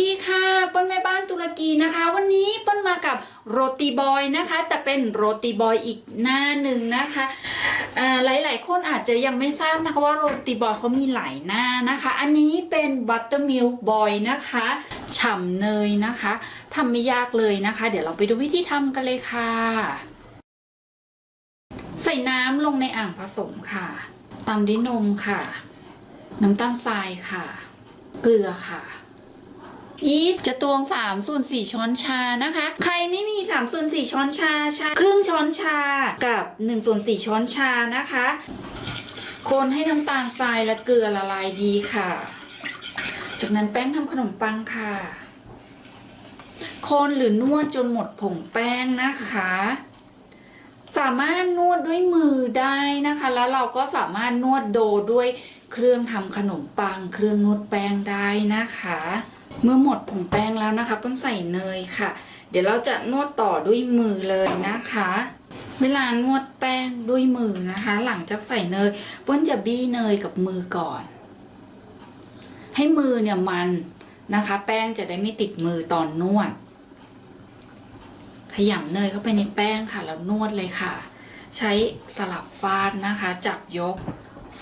ดีค่ะเปิ้ลแม่บ้านตุรกีนะคะ วันนี้เปิ้ลมากับโรตีบอยนะคะ แต่เป็นโรตีบอยอีกหน้าหนึ่งนะคะอ่าหลายๆคนอาจจะยังไม่ทราบนะคะว่าโรตีบอยเขามีหลายหน้านะคะ อันนี้เป็นบัตเตอร์มิลบอยนะคะฉ่ำเนยนะคะทำไม่ยากเลยนะคะ เดี๋ยวเราไปดูวิธีทำกันเลยค่ะ ใส่น้ำลงในอ่างผสมค่ะตามด้วยนมค่ะ น้ำตาลทรายค่ะ เกลือค่ะ ยีสต์จะตวง3ส่วน4ช้อนชานะคะ ใครไม่มี3ส่วน4ช้อนชาใช้ครึ่งช้อนชากับ1ส่วน4ช้อนชานะคะ คนให้น้ำตาลทรายและเกลือละลายดีค่ะ จากนั้นแป้งทำขนมปังค่ะ คนหรือนวดจนหมดผงแป้งนะคะสามารถนวดด้วยมือได้นะคะ แล้วเราก็สามารถนวดโดด้วยเครื่องทำขนมปัง เครื่องนวดแป้งได้นะคะ เมื่อหมดผงแป้งแล้วนะคะเปิ้ลใส่เนยค่ะ เดี๋ยวเราจะนวดต่อด้วยมือเลยนะคะ เวลานวดแป้งด้วยมือนะคะ หลังจากใส่เนยเปิ้ลจะบี้เนยกับมือก่อน ให้มือเนี่ยมันนะคะ แป้งจะได้ไม่ติดมือตอนนวด ขยำเนยเข้าไปในแป้งค่ะแล้วนวดเลยค่ะ ใช้สลับฟาดนะคะ จับยก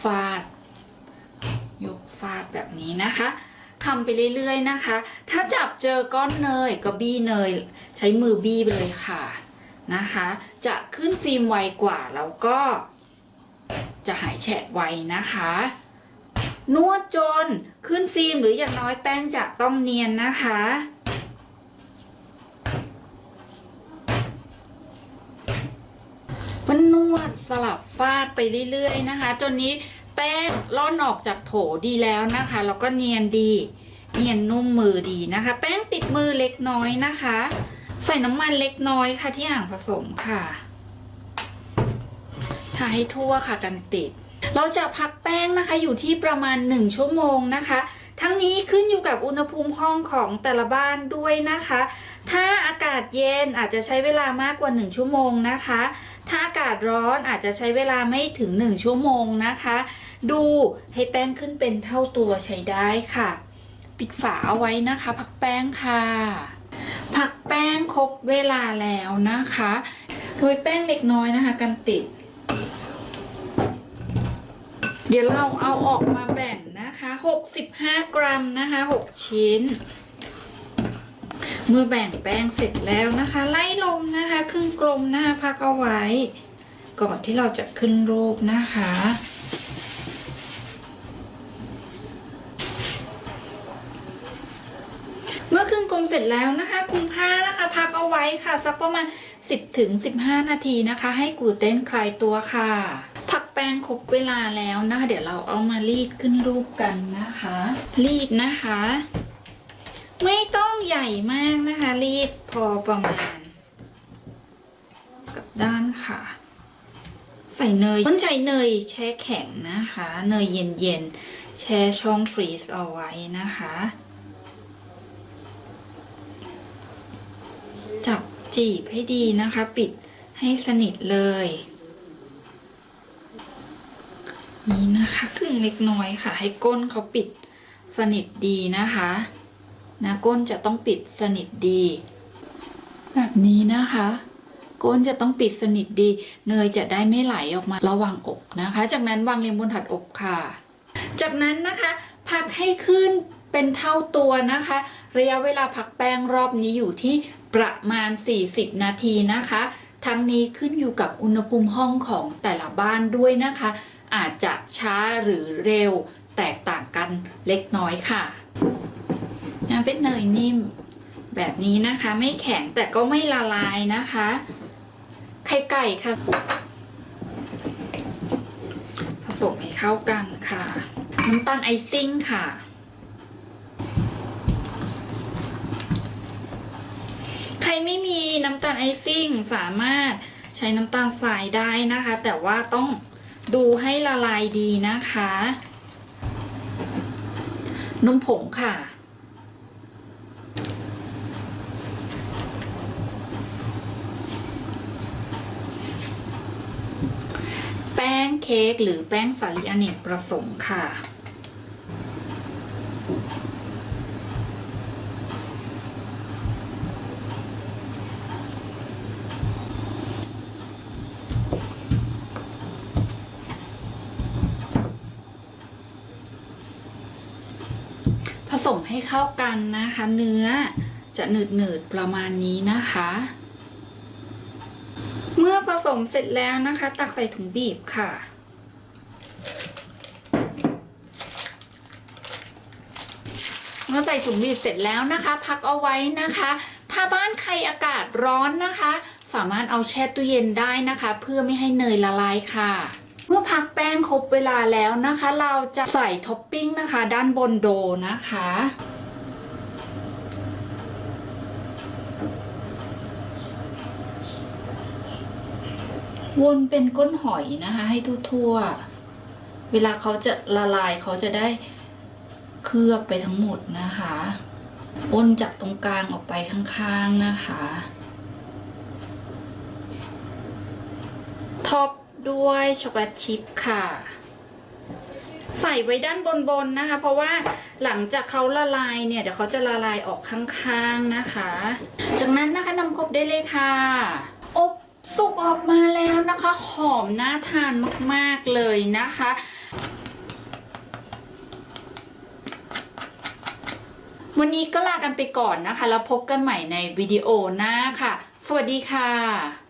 ฟาด ยกฟาดแบบนี้นะคะ ทำไปเรื่อยๆนะคะ ถ้าจับเจอก้อนเนยก็บี้เนย ใช้มือบี้ไปเลยค่ะนะคะ จะขึ้นฟิล์มไวกว่าแล้วก็จะหายแฉะไวนะคะ นวดจนขึ้นฟิล์มหรืออย่างน้อยแป้งจะต้องเนียนนะคะ นวดสลับฟาดไปเรื่อยๆนะคะ จนนี้ แป้งร่อนออกจากโถดีแล้วนะคะ แล้วก็เนียนดี เนียนนุ่มมือดีนะคะ แป้งติดมือเล็กน้อยนะคะ ใส่น้ำมันเล็กน้อยค่ะที่อ่างผสมค่ะทาให้ทั่วค่ะกันติด เราจะพักแป้งนะคะอยู่ที่ประมาณ 1 ชั่วโมงนะคะ ทั้งนี้ขึ้นอยู่กับอุณหภูมิห้องของแต่ละบ้านด้วยนะคะ ถ้าอากาศเย็นอาจจะใช้เวลามากกว่า 1 ชั่วโมงนะคะ ถ้าอากาศร้อนอาจจะใช้เวลาไม่ถึง 1 ชั่วโมงนะคะ ดูให้แป้งขึ้นเป็นเท่าตัวใช้ได้ค่ะ ปิดฝาเอาไว้นะคะ พักแป้งค่ะพักแป้งครบเวลาแล้วนะคะโรยแป้งเล็กน้อยนะคะ กันติด เดี๋ยวเราเอาออกมาแบ่งนะคะ 65 กรัมนะคะ 6 ชิ้น เมื่อแบ่งแป้งเสร็จแล้วนะคะ ไล่ลงนะคะครึ่งกลมหน้าพักเอาไว้ ก่อนที่เราจะขึ้นรูปนะคะ เมื่อค เสร็จแล้วนะคะคุมผ้านะคะพักเอาไว้ค่ะ สักประมาณ 10ถึง15 นาทีนะคะ ให้กลูเตนคลายตัวค่ะ พักแป้งครบเวลาแล้วนะคะเดี๋ยวเราเอามารีดขึ้นรูปกันนะคะ รีดนะคะ ไม่ต้องใหญ่มากนะคะ รีดพอประมาณ กับด้านค่ะ ใส่เนยต้นใจเนยแช่แข็งนะคะ เนยเย็นๆแช่ช่องฟรีซเอาไว้นะคะ จับจีบให้ดีนะคะ ปิดให้สนิทเลย นี่นะคะครึ่งเล็กน้อยค่ะ ให้ก้นเขาปิดสนิทดีนะคะนะก้นจะต้องปิดสนิทดี แบบนี้นะคะ ก้นจะต้องปิดสนิทดี เนยจะได้ไม่ไหลออกมาระหว่างอกนะคะ จากนั้นวางเรียงบนถัดอกค่ะ จากนั้นนะคะพักให้ขึ้นเป็นเท่าตัวนะคะ ระยะเวลาพักแป้งรอบนี้อยู่ที่ ประมาณ 40 นาทีนะคะ ทั้งนี้ขึ้นอยู่กับอุณหภูมิห้องของแต่ละบ้านด้วยนะคะ อาจจะช้าหรือเร็วแตกต่างกันเล็กน้อยค่ะนะเป็นเนยนิ่ม แบบนี้นะคะไม่แข็งแต่ก็ไม่ละลายนะคะ ไข่ไก่ค่ะ ผสมให้เข้ากันค่ะ น้ำตาลไอซิ่งค่ะ ใคร ไม่มีน้ำตาลไอซิ่งสามารถใช้น้ำตาลทรายได้นะคะ แต่ว่าต้องดูให้ละลายดีนะคะ นมผงค่ะ แป้งเค้กหรือแป้งสาลีอเนกประสงค์ค่ะ สมให้เข้ากันนะคะ เนื้อจะหนืดหนืดๆประมาณนี้นะคะ เมื่อผสมเสร็จแล้วนะคะ ตักใส่ถุงบีบค่ะ เมื่อใส่ถุงบีบเสร็จแล้วนะคะ พักเอาไว้นะคะ ถ้าบ้านใครอากาศร้อนนะคะ สามารถเอาแช่ตู้เย็นได้นะคะ เพื่อไม่ให้เนยละลายค่ะ เมื่อพักแป้งครบเวลาแล้วนะคะ เราจะใส่ท็อปปิ้งนะคะ ด้านบนโดนะคะวนเป็นก้นหอยนะคะ ให้ทั่วๆ เวลาเขาจะละลายเขาจะได้เคลือบไปทั้งหมดนะคะ วนจากตรงกลางออกไปข้างๆนะคะ ท็อป ด้วยช็อกโกแลตชิพค่ะ ใส่ไว้ด้านบนๆนะคะ เพราะว่าหลังจากเขาละลายเนี่ย เดี๋ยวเขาจะละลายออกข้างๆนะคะ จากนั้นนะคะนำครบได้เลยค่ะ อบสุกออกมาแล้วนะคะ หอมน่าทานมากๆเลยนะคะวันนี้ก็ลากันไปก่อนนะคะ แล้วพบกันใหม่ในวิดีโอหน้าค่ะ สวัสดีค่ะ